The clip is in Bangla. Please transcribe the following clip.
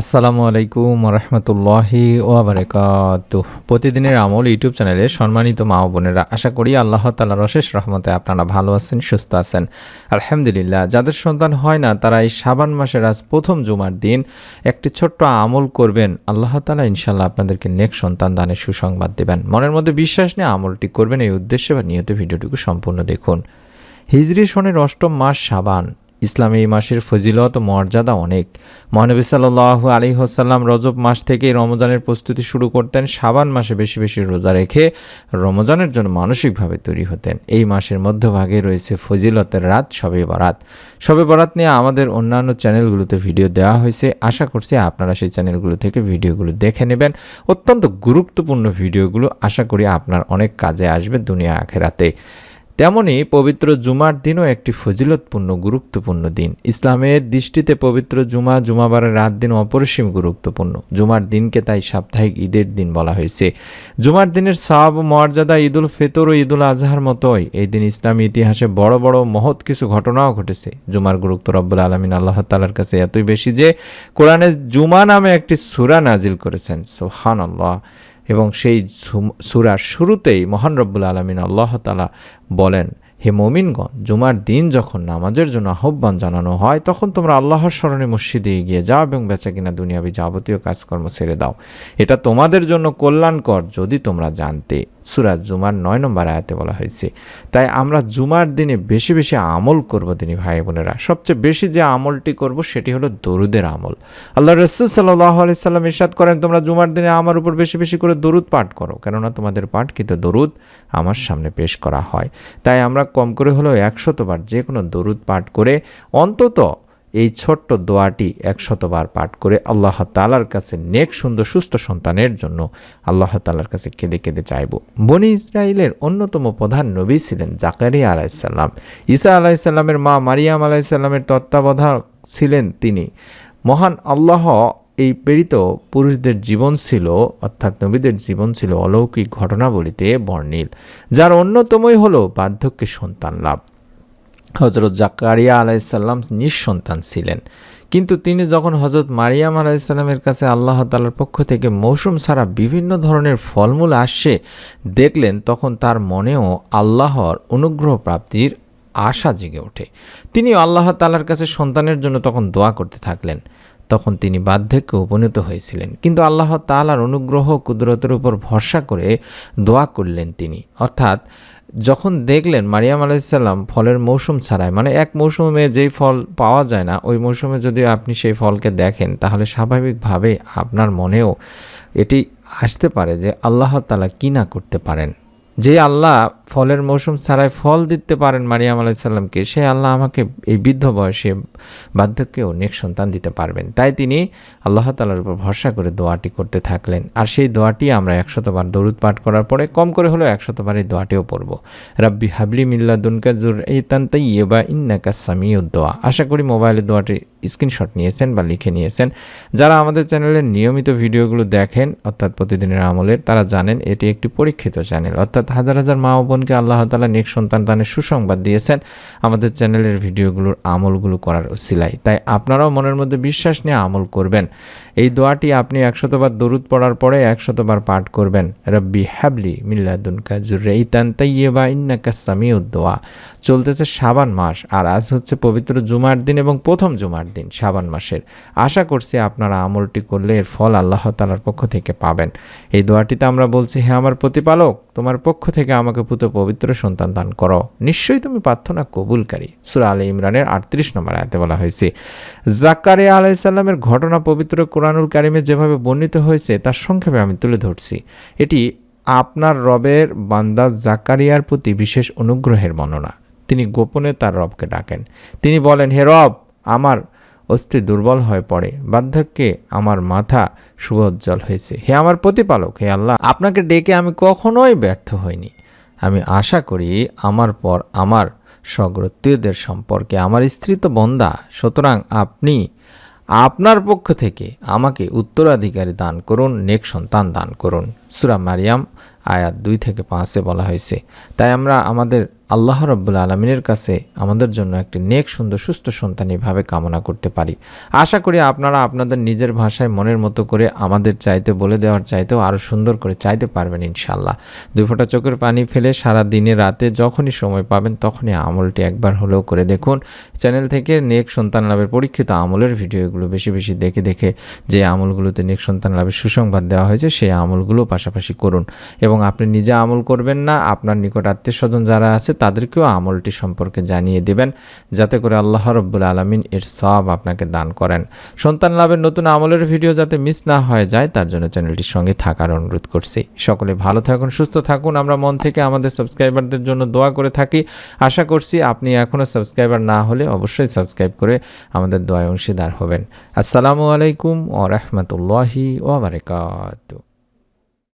আসসালামু আলাইকুম রহমতুল্লাহি ওয়াবারাকাতু। প্রতিদিনের আমল ইউটিউব চ্যানেলে সম্মানিত মা বোনেরা, আশা করি আল্লাহ তালার অশেষ রহমতে আপনারা ভালো আছেন, সুস্থ আছেন। আলহামদুলিল্লাহ, যাদের সন্তান হয় না, তারা এই সাবান মাসের আজ প্রথম জুমার দিন একটি ছোট্ট আমল করবেন। আল্লাহ তালা ইনশাল্লাহ আপনাদেরকে নেক সন্তান দানের সুসংবাদ দেবেন। মনের মধ্যে বিশ্বাস নিয়ে আমলটি করবেন, এই উদ্দেশ্যে বা নিয়ত ভিডিওটুকু সম্পূর্ণ দেখুন। হিজরি সনের অষ্টম মাস সাবান ইসলামে এই মাসের ফজিলত ও মর্যাদা অনেক। মহানবী সাল্লাহ আলী হোসাল্লাম রজব মাস থেকে রমজানের প্রস্তুতি শুরু করতেন সাবান মাসে বেশি বেশি রোজা রেখে রমজানের জন্য মানসিকভাবে তৈরি হতেন। এই মাসের মধ্যভাগে রয়েছে ফজিলতের রাত, শবে বরাত। সবে বরাত নিয়ে আমাদের অন্যান্য চ্যানেলগুলোতে ভিডিও দেওয়া হয়েছে। আশা করছি আপনারা সেই চ্যানেলগুলো থেকে ভিডিওগুলো দেখে নেবেন। অত্যন্ত গুরুত্বপূর্ণ ভিডিওগুলো আশা করি আপনার অনেক কাজে আসবে দুনিয়া আখেরাতে। তেমনি পবিত্র জুমার দিনও একটি ফজিলতপূর্ণ, গুরুত্বপূর্ণ দিন। ইসলামের দৃষ্টিতে পবিত্র জুমা জুমাবারের রাত দিন অপরিসীম গুরুত্বপূর্ণ। জুমার দিনকে তাই সাপ্তাহিক ঈদের দিন বলা হয়েছে। জুমার দিনের সাব মর্যাদা, ঈদুল ফিতর ও ঈদুল আজহার মতোই এই দিন ইসলামী ইতিহাসে বড় বড়, মহৎ কিছু ঘটনাও ঘটেছে। জুমার গুরুত্ব রব্বুল আলমিন আল্লাহ তালার কাছে এতই বেশি যে, কোরআনে জুমা নামে একটি সুরা নাজিল করেছেন। সোহান আল্লাহ এবং সেই সুরার শুরুতেই মহান রব্বুল আলমিন আল্লাহ তালা বলেন, হে মমিনগণ, জুমার দিন যখন নামাজের জন্য আহ্বান জানানো হয়, তখন তোমরা আল্লাহর স্মরণে মসজিদে এগিয়ে যাও এবং বেচা কিনা দুনিয়াবি যাবতীয় কাজকর্ম ছেড়ে দাও। এটা তোমাদের জন্য কল্যাণকর যদি তোমরা জানতে সুরাজ জুমার নয় নম্বর আয়াতে বলা হয়েছে। তাই আমরা জুমার দিনে বেশি বেশি আমল করব তিনি ভাই বোনেরা। সবচেয়ে বেশি যে আমলটি করব সেটি হলো দরুদের আমল। আল্লাহ রসুল সাল্লাহ আলাইসাল্লাম ইরশাদ করেন, তোমরা জুমার দিনে আমার উপর বেশি বেশি করে দরুদ পাঠ করো, কেননা তোমাদের পাঠ কিন্তু দরুদ আমার সামনে পেশ করা হয়। তাই আমরা কম করে হলেও একশতবার যে কোনো দরুদ পাঠ করে অন্তত এই ছোট্ট দোয়াটি একশতবার পাঠ করে আল্লাহ তালার কাছে নেক, সুন্দর, সুস্থ সন্তানের জন্য আল্লাহ তালার কাছে কেঁদে কেঁদে চাইব। বনি ইসরায়েলের অন্যতম প্রধান নবী ছিলেন জাকারিয়া আলাইসাল্লাম ঈসা আলাইসাল্লামের মা মারিয়াম আলাইসাল্লামের তত্ত্বাবধায়ক ছিলেন তিনি। মহান আল্লাহ এই প্রেরিত পুরুষদের জীবন ছিল, অর্থাৎ নবীদের জীবন ছিল অলৌকিক ঘটনাবলিতে বর্ণিল, যার অন্যতমই হলো বার্ধক্যে সন্তান লাভ। হজরত জাকারিয়া আলাইসাল্লাম নিঃসন্তান ছিলেন। কিন্তু তিনি যখন হজরত মারিয়াম আলাইসাল্লামের কাছে আল্লাহ তালার পক্ষ থেকে মৌসুম ছাড়া বিভিন্ন ধরনের ফলমূল আসছে দেখলেন, তখন তার মনেও আল্লাহর অনুগ্রহ প্রাপ্তির আশা জেগে ওঠে। তিনি আল্লাহ তালার কাছে সন্তানের জন্য তখন দোয়া করতে থাকলেন। তখন তিনি বার্ধক্যে উপনীত হয়েছিলেন। কিন্তু আল্লাহ তালার অনুগ্রহ কুদরতের উপর ভরসা করে দোয়া করলেন তিনি। অর্থাৎ যখন দেখলেন মারিয়াম আলাইসাল্লাম ফলের মৌসুম ছাড়ায় মানে এক মৌসুমে যেই ফল পাওয়া যায় না, ওই মৌসুমে যদি আপনি সেই ফলকে দেখেন, তাহলে স্বাভাবিকভাবে আপনার মনেও এটি আসতে পারে যে আল্লাহ তালা কি না করতে পারেন। যে আল্লাহ ফলের মৌসুম ছাড়াই ফল দিতে পারেন মারিয়াম আলাইসাল্লামকে সে আল্লাহ আমাকে এই বৃদ্ধ বয়সে বার্ধক্যেও নেক সন্তান দিতে পারবেন। তাই তিনি আল্লাহ তালার উপর ভরসা করে দোয়াটি করতে থাকলেন। আর সেই দোয়াটি আমরা একশতবার দরুদ পাঠ করার পরে কম করে হলেও একশতবার এই দোয়াটিও পড়ব। রাব্বি হাবলি মিল্লা দুনকা জুর এই তান্তাই ইয়েবা ইন্নাকা সামিউদ্দোয়া আশা করি মোবাইলে দোয়াটি স্ক্রিনশট নিয়েছেন বা লিখে নিয়েছেন। যারা আমাদের চ্যানেলের নিয়মিত ভিডিওগুলো দেখেন, অর্থাৎ প্রতিদিনের আমলের, তারা জানেন এটি একটি পরীক্ষিত চ্যানেল। অর্থাৎ হাজার হাজার মা ও বোনকে আল্লাহ তালা নেক সন্তান দানের সুসংবাদ দিয়েছেন। আমাদের চ্যানেলের ভিডিওগুলোর আমলগুলো করার সিলাই তাই আপনারাও মনের মধ্যে বিশ্বাস নিয়ে আমল করবেন। এই দোয়াটি আপনি একশতবার দরুদ পড়ার পরে একশতবার পাঠ করবেন। রব্বি হ্যাবলি মিল্লাদুন কাজুর ইতান তাইয়েবা ইন্নাকা সামিউদ্দোয়া চলতেছে সাবান মাস আর আজ হচ্ছে পবিত্র জুমার দিন এবং প্রথম জুমার দিন সাবান মাসের। আশা করছি আপনারা আমলটি করলে এর ফল আল্লাহ তালার পক্ষ থেকে পাবেন। এই দোয়াটিতে আমরা বলছি হ্যাঁ আমার প্রতিপালক তোমার পক্ষ থেকে আমাকে পুত পবিত্র সন্তান দান করো। নিশ্চয়ই তুমি প্রার্থনা কবুলকারী। সুরা আলী ইমরানের আটত্রিশ নম্বর আয়তে বলা হয়েছে জাকারে আলাইসাল্লামের ঘটনা পবিত্র কোরআনুল কারিমে যেভাবে বর্ণিত হয়েছে, তার সংক্ষেপে আমি তুলে ধরছি। এটি আপনার রবের বান্দা জাকারিয়ার প্রতি বিশেষ অনুগ্রহের বর্ণনা। তিনি গোপনে তার রবকে ডাকেন। তিনি বলেন, হে রব, আমার অস্থি দুর্বল হয়ে পড়ে। বার্ধক্যে আমার মাথা সুবোজ্জ্বল হয়েছে। হে আমার প্রতিপালক, হে আল্লাহ, আপনাকে ডেকে আমি কখনোই ব্যর্থ হইনি। আমি আশা করি আমার পর আমার স্বগ্রত্বীয়দের সম্পর্কে আমার স্ত্রী তো বন্দা, সুতরাং আপনি আপনার পক্ষ থেকে আমাকে উত্তরাধিকারী দান করুন, নেক সন্তান দান করুন। সুরা মারিয়াম, আয়াত দুই থেকে পাঁচে বলা হয়েছে। তাই আমরা আমাদের আল্লাহ রব্বুল আলমিনের কাছে আমাদের জন্য একটি নেক, সুন্দর, সুস্থ সন্তান এভাবে কামনা করতে পারি। আশা করি আপনারা আপনাদের নিজের ভাষায় মনের মতো করে আমাদের চাইতে, বলে দেওয়ার চাইতেও আরও সুন্দর করে চাইতে পারবেন ইনশাল্লাহ দুই ফোঁটা চোখের পানি ফেলে সারা দিনে, রাতে যখনই সময় পাবেন তখনই আমলটি একবার হলেও করে দেখুন। চ্যানেল থেকে নেক সন্তান লাভের পরীক্ষিত আমলের ভিডিওগুলো বেশি বেশি দেখে দেখে যে আমলগুলোতে নেক সন্তান লাভের সুসংবাদ দেওয়া হয়েছে, সেই আমলগুলো পাশাপাশি করুন। এবং আপনি নিজে আমল করবেন না, আপনার নিকট আত্মীয় স্বজন যারা আছে তাদেরকেও আমলটি সম্পর্কে জানিয়ে দেবেন, যাতে করে আল্লাহ রব্বুল আলমিন এর সব আপনাকে দান করেন। সন্তান লাভের নতুন আমলের ভিডিও যাতে মিস না হয়ে যায়, তার জন্য চ্যানেলটির সঙ্গে থাকার অনুরোধ করছি। সকলে ভালো থাকুন, সুস্থ থাকুন, আমরা মন থেকে আমাদের সাবস্ক্রাইবারদের জন্য দোয়া করে থাকি। আশা করছি আপনি এখনও সাবস্ক্রাইবার না হলে অবশ্যই সাবস্ক্রাইব করে আমাদের দোয়ায় অংশীদার হবেন। আসসালামু আলাইকুম ও রহমতুল্লাহি ওবরাকাতু